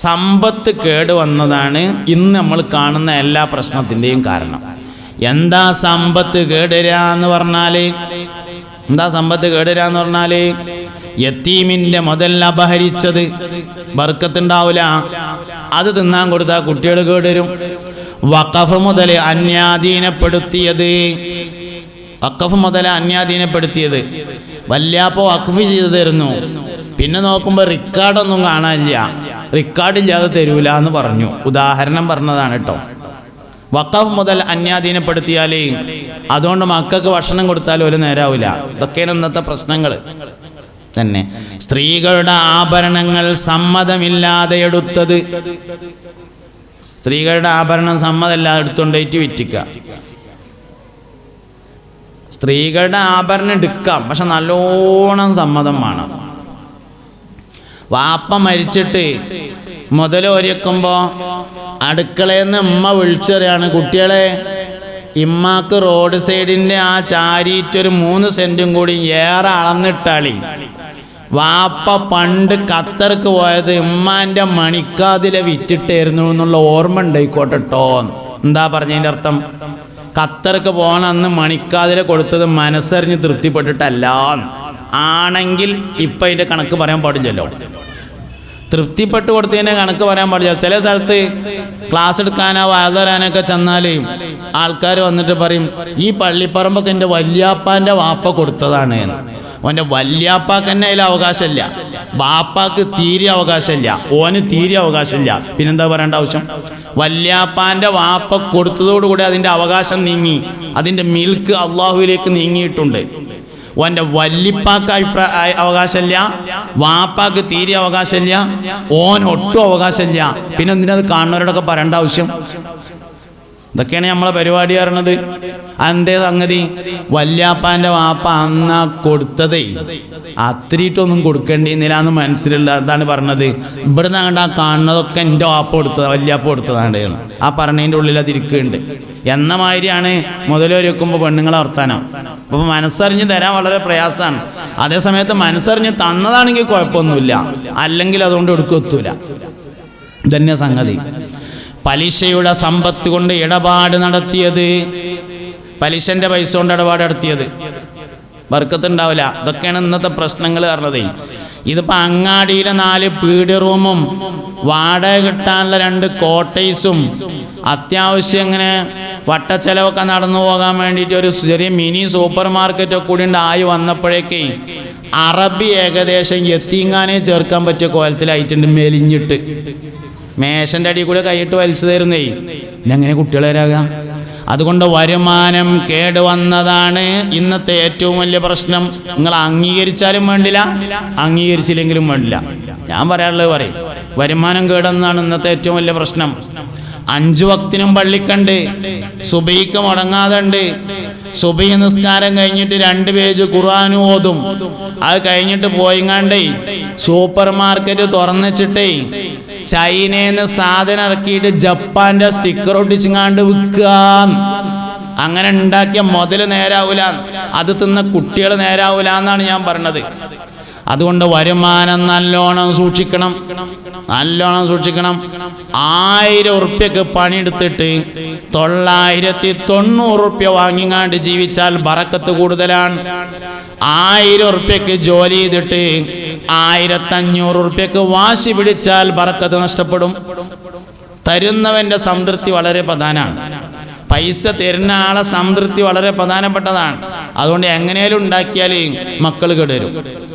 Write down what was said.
സമ്പത്ത് കേടുവന്നതാണ് ഇന്ന് നമ്മൾ കാണുന്ന എല്ലാ പ്രശ്നത്തിന്റെയും കാരണം. എന്താ സമ്പത്ത് കേടുവരിക എന്ന് പറഞ്ഞാൽ എന്താ സമ്പത്ത് കേടുവരിക എന്ന് പറഞ്ഞാൽ യത്തീമിന്റെ മുതൽ അപഹരിച്ചത് ബർക്കത്തുണ്ടാവില്ല അത് തിന്നാൻ കൊടുത്താൽ കുട്ടികൾ കേടുവരും. വഖഫ് മുതൽ അന്യാധീനപ്പെടുത്തിയത്. വഖഫ് മുതൽ അന്യാധീനപ്പെടുത്തിയത്. വല്ലാപ്പോ വഖഫ് ചെയ്തു തരുന്നു. പിന്നെ നോക്കുമ്പോൾ റിക്കാർഡൊന്നും കാണാനില്ല. റിക്കാർഡില്ലാതെ തരൂല എന്ന് പറഞ്ഞു. ഉദാഹരണം പറഞ്ഞതാണ് കേട്ടോ വക്കഫ് മുതൽ അന്യാധീനപ്പെടുത്തിയാൽ അതുകൊണ്ട് മക്കൾക്ക് ഭക്ഷണം കൊടുത്താലും ഒരു നേരാവില്ല ഇതൊക്കെയാണ് ഇന്നത്തെ പ്രശ്നങ്ങൾ തന്നെ. സ്ത്രീകളുടെ ആഭരണങ്ങൾ സമ്മതമില്ലാതെ എടുത്തത്. സ്ത്രീകളുടെ ആഭരണം സമ്മതമില്ലാതെ എടുത്തുകൊണ്ടേറ്റ് വിറ്റിക്കുക സ്ത്രീകളുടെ ആഭരണം എടുക്കാം. പക്ഷെ നല്ലോണം സമ്മതം വേണം. വാപ്പ മരിച്ചിട്ട് അടുക്കളയിൽ നിന്ന് ഉമ്മ വിളിച്ചറിയാണ് കുട്ടികളെ ഇമ്മാക്ക് റോഡ് സൈഡിന്റെ ആ ചാരിയിട്ടൊരു മൂന്ന് സെന്റും കൂടി ഏറെ അളന്നിട്ടാളി. വാപ്പ പണ്ട് ഖത്തർക്ക് പോയത് ഉമ്മാന്റെ മണിക്കാതിലെ വിറ്റിട്ടായിരുന്നു എന്നുള്ള ഓർമ്മ ഉണ്ടായിക്കോട്ടെ കേട്ടോ എന്താ പറഞ്ഞതിന്റെ അർത്ഥം? ഖത്തർക്ക് പോകണമെന്ന് മണിക്കാതിലെ കൊടുത്തത് മനസ്സറിഞ്ഞ് തൃപ്തിപ്പെട്ടിട്ടല്ല ആണെങ്കിൽ ഇപ്പം അതിന്റെ കണക്ക് പറയാൻ പാടില്ലല്ലോ. തൃപ്തിപ്പെട്ട് കൊടുത്തതിന്റെ കണക്ക് പറയാൻ പാടില്ല. ചില സ്ഥലത്ത് ക്ലാസ് എടുക്കാനോ വാതരാനൊക്കെ ചെന്നാൽ ആൾക്കാർ വന്നിട്ട് പറയും ഈ പള്ളിപ്പറമ്പൊക്കെ എന്റെ വല്യാപ്പാന്റെ വാപ്പ കൊടുത്തതാണ് എന്ന്. ഓന്റെ വല്യാപ്പാക്ക് തന്നെ അതിൽ അവകാശമില്ല. ബാപ്പാക്ക് തീരെ അവകാശമില്ല. ഓന് തീരെ അവകാശമില്ല. പിന്നെന്താ പറയേണ്ട ആവശ്യം? വല്യാപ്പാന്റെ വാപ്പ കൊടുത്തതോടുകൂടി അതിന്റെ അവകാശം നീങ്ങി അതിന്റെ മിൽക്ക് അള്ളാഹുവിലേക്ക് നീങ്ങിയിട്ടുണ്ട്. ഓന്റെ വല്ലിപ്പാക്ക് അഭിപ്രായ അവകാശമില്ല. വാപ്പാക്ക് തീരെ അവകാശമില്ല. ഓൻ ഒട്ടും അവകാശമില്ല. പിന്നെ എന്തിനത് കാണുന്നവരോടൊക്കെ പറയേണ്ട ആവശ്യം? ഇതൊക്കെയാണ് നമ്മളെ പരിപാടി പറയണത് അതെന്തേ സംഗതി? വല്യാപ്പാന്റെ വാപ്പ അന്ന കൊടുത്തതേ. അത്രയിട്ടൊന്നും കൊടുക്കേണ്ടിയിരുന്നില്ല എന്ന് മനസ്സിലുള്ള അതാണ് പറഞ്ഞത്. ഇവിടുന്ന് അങ്ങോട്ട് ആ കാണുന്നതൊക്കെ എന്റെ വാപ്പ കൊടുത്തത് വല്യാപ്പ കൊടുത്തതാണ് ആ പറഞ്ഞതിന്റെ ഉള്ളിൽ അതിരിക്കുന്നുണ്ട് എന്ന മാതിരിയാണ് മുതലൊരുക്കുമ്പോൾ പെണ്ണുങ്ങളെ വർത്താനം. അപ്പോൾ മനസ്സറിഞ്ഞ് തരാൻ വളരെ പ്രയാസമാണ് അതേസമയത്ത് മനസ്സറിഞ്ഞ് തന്നതാണെങ്കിൽ കുഴപ്പമൊന്നുമില്ല. അല്ലെങ്കിൽ അതുകൊണ്ട് എടുക്കത്തൂല ഇതന്നെ സംഗതി. പലിശയുടെ സമ്പത്ത് കൊണ്ട് ഇടപാട് നടത്തിയത് പലിശന്റെ പൈസ കൊണ്ട് ഇടപാട് നടത്തിയത്. വർക്കത്തുണ്ടാവില്ല ഇതൊക്കെയാണ് ഇന്നത്തെ പ്രശ്നങ്ങൾ പറഞ്ഞതേ. ഇതിപ്പോൾ അങ്ങാടിയിലെ നാല് പീഡി റൂമും വാടക കിട്ടാനുള്ള രണ്ട് കോട്ടേഴ്സും അത്യാവശ്യം ഇങ്ങനെ വട്ടച്ചെലവൊക്കെ നടന്നു പോകാൻ വേണ്ടിയിട്ട് ഒരു ചെറിയ മിനി സൂപ്പർ മാർക്കറ്റൊക്കെ കൂടി ഉണ്ടായി വന്നപ്പോഴേക്കേ അറബി ഏകദേശം എത്തിങ്ങാനേ ചേർക്കാൻ പറ്റിയ കോലത്തിലായിട്ടുണ്ട് മെലിഞ്ഞിട്ട്. മേശന്റെ അടിയിൽ കൂടെ കൈയിട്ട് വലിച്ചു തരുന്നേ. ഇങ്ങനെ കുട്ടികൾ വരാകാം? അതുകൊണ്ട് വരുമാനം കേടുവന്നതാണ് ഇന്നത്തെ ഏറ്റവും വലിയ പ്രശ്നം. നിങ്ങൾ അംഗീകരിച്ചാലും വേണ്ടില്ല അംഗീകരിച്ചില്ലെങ്കിലും വേണ്ടില്ല. ഞാൻ പറയാനുള്ളത് പറയും. വരുമാനം കേടെന്നാണ് ഇന്നത്തെ ഏറ്റവും വലിയ പ്രശ്നം. അഞ്ചു വക്തിനും പള്ളിക്കണ്ട്. സുബൈക്ക് മുടങ്ങാതണ്ട്. സുബൈ നിസ്കാരം കഴിഞ്ഞിട്ട് രണ്ട് പേജ് ഖുർആൻ ഓതും. അത് കഴിഞ്ഞിട്ട് പോയിങ്ങാണ്ടേ സൂപ്പർ മാർക്കറ്റ് തുറന്നിച്ചിട്ടേ ചൈനയിൽ സാധനം ഇറക്കിയിട്ട് ജപ്പാന്റെ സ്റ്റിക്കർ ഒട്ടിച്ചിങ്ങാണ്ട് വിൽക്കുക. അങ്ങനെ ഉണ്ടാക്കിയ മുതൽ നേരാവൂല. അത് തിന്ന കുട്ടികൾ നേരാവൂല എന്നാണ് ഞാൻ പറഞ്ഞത്. അതുകൊണ്ട് വരുമാനം നല്ലോണം സൂക്ഷിക്കണം. നല്ലോണം സൂക്ഷിക്കണം. ആയിരം ഉറുപ്യക്ക് പണിയെടുത്തിട്ട് തൊള്ളായിരത്തി തൊണ്ണൂറ് ഉറുപ്യ വാങ്ങിങ്ങാണ്ട് ജീവിച്ചാൽ ബറക്കത്ത് കൂടുതലാണ്. ആയിരം ഉറുപ്യക്ക് ജോലി ചെയ്തിട്ട് ആയിരത്തഞ്ഞൂറ് ഉറുപ്യക്ക് വാശി പിടിച്ചാൽ ബറക്കത്ത് നഷ്ടപ്പെടും. തരുന്നവന്റെ സംതൃപ്തി വളരെ പ്രധാനമാണ്. പൈസ തരുന്ന ആളെ സംതൃപ്തി വളരെ പ്രധാനപ്പെട്ടതാണ്. അതുകൊണ്ട് എങ്ങനെയാലും ഉണ്ടാക്കിയാൽ മക്കൾ കേടുവരും.